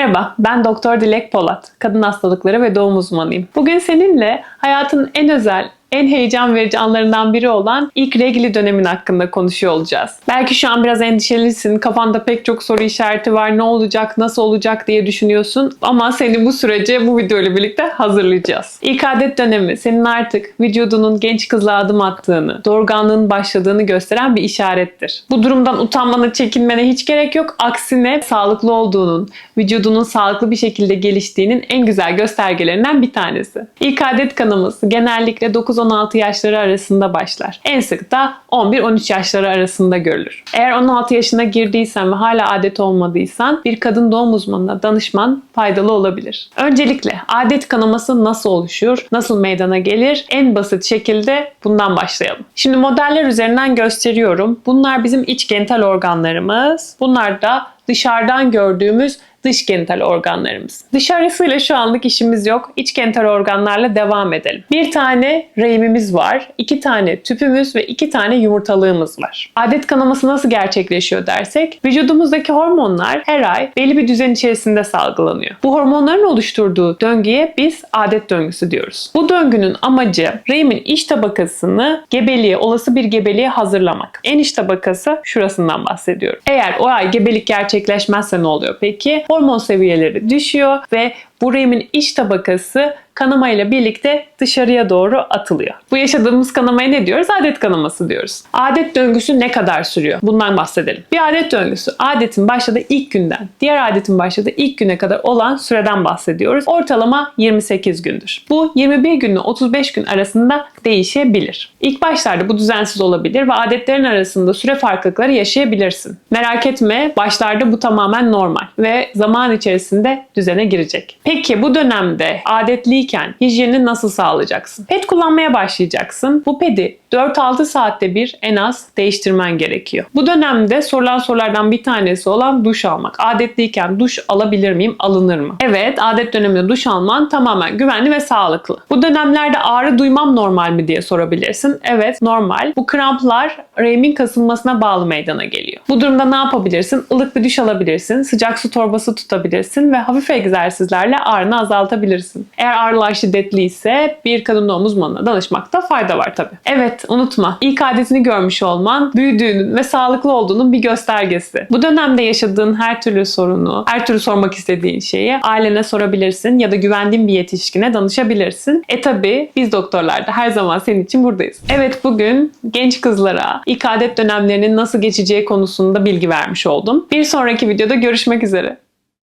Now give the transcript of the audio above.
Merhaba, ben Doktor Dilek Polat, kadın hastalıkları ve doğum uzmanıyım. Bugün seninle hayatın en özel, en heyecan verici anlarından biri olan ilk regli dönemin hakkında konuşuyor olacağız. Belki şu an biraz endişelisin, kafanda pek çok soru işareti var, ne olacak, nasıl olacak diye düşünüyorsun ama seni bu sürece bu video ile birlikte hazırlayacağız. İlk adet dönemi senin artık vücudunun genç kızla adım attığını, doğurganlığın başladığını gösteren bir işarettir. Bu durumdan utanmana, çekinmene hiç gerek yok. Aksine sağlıklı olduğunun, vücudunun sağlıklı bir şekilde geliştiğinin en güzel göstergelerinden bir tanesi. İlk adet kanaması genellikle 9-16 yaşları arasında başlar. En sık da 11-13 yaşları arasında görülür. Eğer 16 yaşına girdiysen ve hala adet olmadıysan bir kadın doğum uzmanına danışman faydalı olabilir. Öncelikle adet kanaması nasıl oluşur, nasıl meydana gelir? En basit şekilde bundan başlayalım. Şimdi modeller üzerinden gösteriyorum. Bunlar bizim iç genital organlarımız. Bunlar da dışarıdan gördüğümüz dış genital organlarımız. Dışarısıyla şu anlık işimiz yok. İç genital organlarla devam edelim. Bir tane rahimimiz var, iki tane tüpümüz ve iki tane yumurtalığımız var. Adet kanaması nasıl gerçekleşiyor dersek, vücudumuzdaki hormonlar her ay belli bir düzen içerisinde salgılanıyor. Bu hormonların oluşturduğu döngüye biz adet döngüsü diyoruz. Bu döngünün amacı rahimin iç tabakasını gebeliğe, olası bir gebeliğe hazırlamak. En iç tabakası şurasından bahsediyorum. Eğer o ay gebelik gerçekleşmezse ne oluyor peki? hormon seviyeleri düşüyor ve bu rahimin iç tabakası kanamayla birlikte dışarıya doğru atılıyor. Bu yaşadığımız kanamaya ne diyoruz? Adet kanaması diyoruz. Adet döngüsü ne kadar sürüyor? Bundan bahsedelim. Bir adet döngüsü adetin başladığı ilk günden diğer adetin başladığı ilk güne kadar olan süreden bahsediyoruz. Ortalama 28 gündür. Bu 21 günle 35 gün arasında değişebilir. İlk başlarda bu düzensiz olabilir ve adetlerin arasında süre farklılıkları yaşayabilirsin. Merak etme başlarda bu tamamen normal ve zaman içerisinde düzene girecek. Peki bu dönemde adetliyken hijyenini nasıl sağlayacaksın? Ped kullanmaya başlayacaksın. Bu pedi 4-6 saatte bir en az değiştirmen gerekiyor. Bu dönemde sorulan sorulardan bir tanesi olan duş almak. Adetliyken duş alabilir miyim? Alınır mı? Evet, adet döneminde duş alman tamamen güvenli ve sağlıklı. Bu dönemlerde ağrı duymam normal mi diye sorabilirsin. Evet, normal. Bu kramplar rahimin kasılmasına bağlı meydana geliyor. Bu durumda ne yapabilirsin? Ilık bir duş alabilirsin, sıcak su torbası tutabilirsin ve hafif egzersizlerle ağrını azaltabilirsin. Eğer ağrılar şiddetliyse bir kadın doğum uzmanına danışmakta fayda var tabii. Evet, unutma. İlk adetini görmüş olman büyüdüğünün ve sağlıklı olduğunun bir göstergesi. Bu dönemde yaşadığın her türlü sorunu, her türlü sormak istediğin şeyi ailene sorabilirsin ya da güvendiğin bir yetişkine danışabilirsin. E tabi biz doktorlar da her zaman senin için buradayız. Evet bugün genç kızlara ilk adet dönemlerinin nasıl geçeceği konusunda bilgi vermiş oldum. Bir sonraki videoda görüşmek üzere.